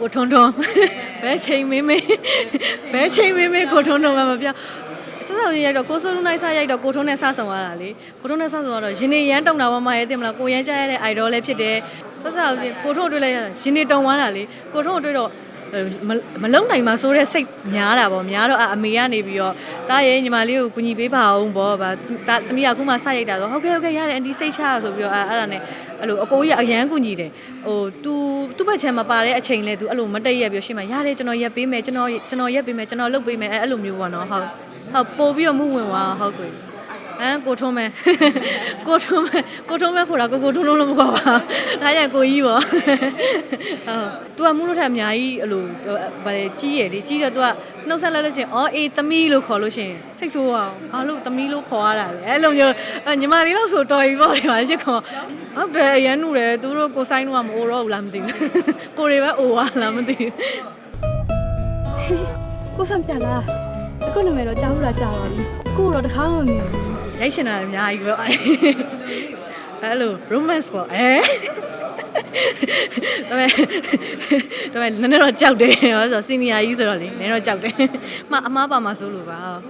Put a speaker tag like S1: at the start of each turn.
S1: ကိုထွန်းထွန်းဘဲချိန်မင်းမင်းဘဲချိန်မင်းမင်းကိုထွန်းထွန်းမှမပြောစစောင်းရိုက်တော့ကိုစိုးလူနိုင်စရိုက်တော့ကိုထွန်းနဲ့စဆောင်ရတာလေကိုထွန်းနဲ့စဆောင်ရတော့ရင်နေရမ်းတုံတာမမရဲ့တင်မလားကိုရမ်းကြားရတဲ့ idol လည်းဖြစ်တယ်စစောင်းကိုထွန်းတွေ့လိုက်ရတာရင်နေတုံသွားတာလေကိုထွန်းတွေ့တော့ မမလုံနိုင်မှာဆိုတဲ့စိတ်များတာပေါ့များတော့အမေကနေပြီးတော့တားရဲ့ညီမလေးကိုကူညီပေးပါအောင်ပေါ့ဗာတာသမီးကအခုမှစရိုက်တာဆိုဟုတ်ကဲ့ဟုတ်ကဲ့ရတယ်အန်တီစိတ်ချဆိုပြီးတော့အဲ့အဲ့ဒါနဲ့အဲ့လိုအကိုကြီးကအရန်ကူညီတယ်ဟို तू သူ့ဘက်ချမ်းမပါတဲ့အချိန်လဲ तू အဲ့လိုမတိတ်ရက်ပြီးရှင်းမရတယ်ကျွန်တော်ရက်ပေးမယ်ကျွန်တော်ကျွန်တော်ရက်ပေးမယ်ကျွန်တော်လုပ်ပေးမယ်အဲ့အဲ့လိုမျိုးပေါ့နော်ဟုတ်ဟုတ်ပို့ပြီးတော့မှုဝင်သွားဟုတ်ကွယ် ဟမ်ကိုထုံးမယ်ကိုထုံးမယ်ကိုထုံးမယ်ခေါ်တာကိုကိုထုံးလုံးလို့မခေါ်ပါဒါကြရင်ကိုကြီးပေါ့ဟုတ် तू ကမှုလို့ထက်အများကြီးအဲ့လိုဗါလေကြီးရယ်လေကြီးတော့ तू ကနှုတ်ဆက်လိုက်လို့ချင်းအော်အေးသမီးလို့ခေါ်လို့ရှင်စိတ်ဆိုးအောင်ဘာလို့သမီးလို့ခေါ်ရတာလဲအဲ့လိုမျိုးညီမလေးလို့ဆိုတော်ပြီပေါ့ဒီမှာချစ်ခေါ်ဟုတ်တယ်အရန်နူတယ်သူတို့ကိုဆိုင်တော့မအိုတော့ဘူးလားမသိဘူးကိုတွေပဲအိုသွားလားမသိဘူး
S2: ကိုဆံပြလားအခုနာမည်တော့ကြားဘူးလားကြားပါပြီကိုတော့တခါမှမမြင်ဘူး
S1: ရိုက်ရှင်တာလည်းအများကြီးပဲအဲ့အဲ့လို romance ပေါ့အဲဒါပေမဲ့ဒါပေမဲ့နည်းနည်းတော့ကြောက်တယ်ဟောဆို senior ကြီးဆိုတော့လေနည်းတော့ကြောက်တယ်အမအမားပါမှာစိုးလို့ပါဟုတ်